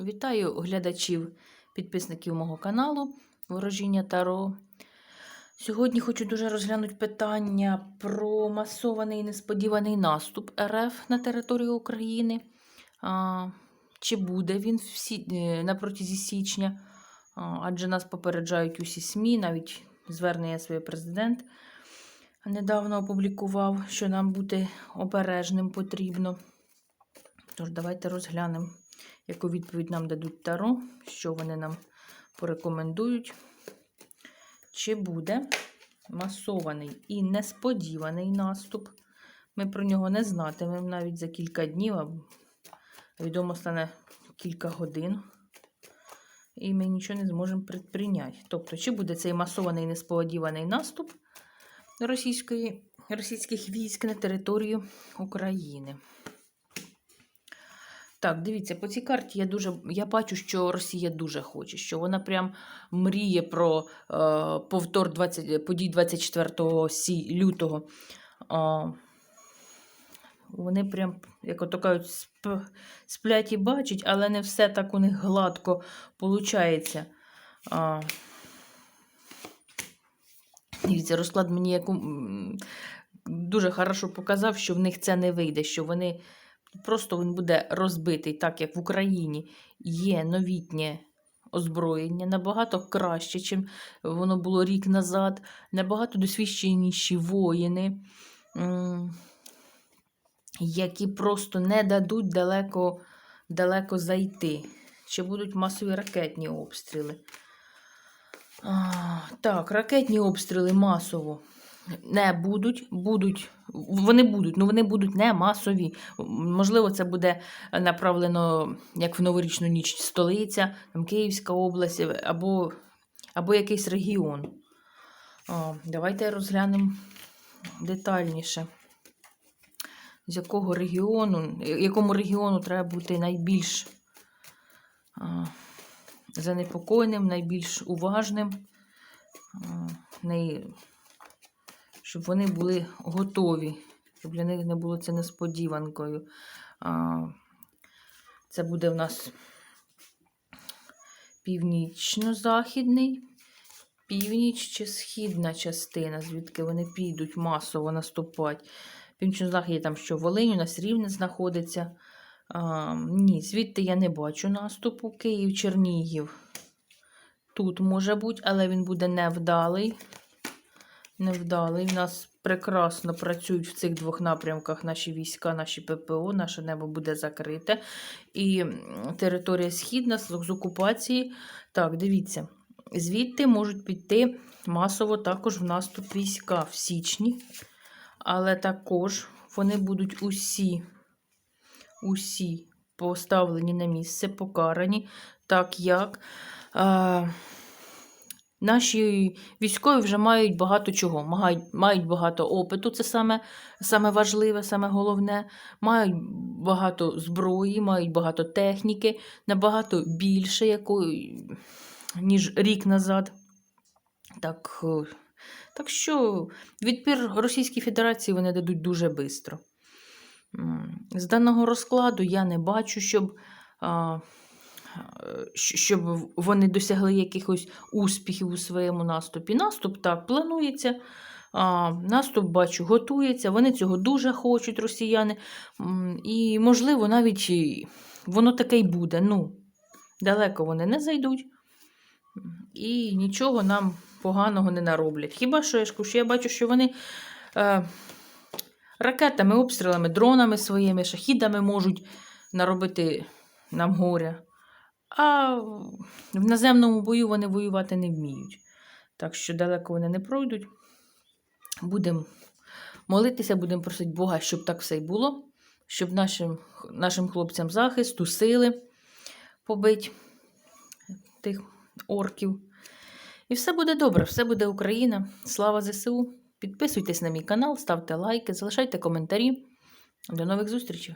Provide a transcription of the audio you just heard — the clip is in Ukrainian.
Вітаю глядачів, підписників мого каналу Ворожіння Таро. Сьогодні хочу дуже розглянути питання про масований несподіваний наступ РФ на територію України. Чи буде він всі, е, на протязі січня? Адже нас попереджають усі СМІ, навіть звернення своє президент недавно опублікував, що нам бути обережним потрібно. Тож, давайте розглянемо, яку відповідь нам дадуть Таро, що вони нам порекомендують. Чи буде масований і несподіваний наступ? Ми про нього не знатимемо навіть за кілька днів, а відомо стане кілька годин. І ми нічого не зможемо предприйняти. Тобто, чи буде цей масований несподіваний наступ російської, російських військ на територію України? Так, дивіться, по цій карті я дуже я бачу, що Росія дуже хоче, що вона прям мріє про е, повтор 20, подій 24 сі, лютого. Е, вони прям, як ото кажуть, сп, сплять і бачать, але не все так у них гладко виходить. Е, дивіться, розклад мені яку, дуже хорошо показав, що в них це не вийде, що вони. Просто він буде розбитий, так як в Україні є новітнє озброєння, набагато краще, ніж воно було рік назад, набагато досвідченіші воїни, які просто не дадуть далеко, далеко зайти. Чи будуть масові ракетні обстріли? А, так, ракетні обстріли масово не будуть, будуть, вони будуть, ну вони будуть не масові. Можливо, це буде направлено як в новорічну ніч столиця, там Київська область або, або якийсь регіон. О, давайте розглянемо детальніше, з якого регіону, якому регіону треба бути найбільш занепокоєним, найбільш уважним. Най щоб вони були готові, щоб для них не було це несподіванкою. Це буде в нас північно-західний, північ чи східна частина, звідки вони підуть масово наступати. Північно-захід там що Волинь, у нас рівне знаходиться. А, Ні, звідти я не бачу наступу. Київ, Чернігів. Тут може бути, але він буде невдалий невдалий. У нас прекрасно працюють в цих двох напрямках наші війська, наші ППО, наше небо буде закрите. І територія східна з окупації. Так, дивіться, звідти можуть піти масово також в наступ війська в січні. Але також вони будуть усі, усі поставлені на місце, покарані, так як. Е Наші військові вже мають багато чого, мають багато опиту, це саме саме важливе, саме головне. Мають багато зброї, мають багато техніки, набагато більше, якої, ніж рік назад. Так так що відпір Російській Федерації вони дадуть дуже швидко. З даного розкладу я не бачу, щоб щоб вони досягли якихось успіхів у своєму наступі. Наступ так планується. А, Наступ, бачу, готується. Вони цього дуже хочуть, росіяни. І, можливо, навіть воно таке й буде. Ну, Далеко вони не зайдуть. І нічого нам поганого не нароблять. Хіба що я ж я бачу, що вони е, ракетами, обстрілами, дронами своїми, шахідами можуть наробити нам горя. А в наземному бою вони воювати не вміють. Так що далеко вони не пройдуть. Будемо молитися, будемо просити Бога, щоб так все й було, щоб нашим нашим хлопцям захисту, сили побить тих орків. І все буде добре, все буде Україна. Слава ЗСУ! Підписуйтесь на мій канал, ставте лайки, залишайте коментарі. До нових зустрічей!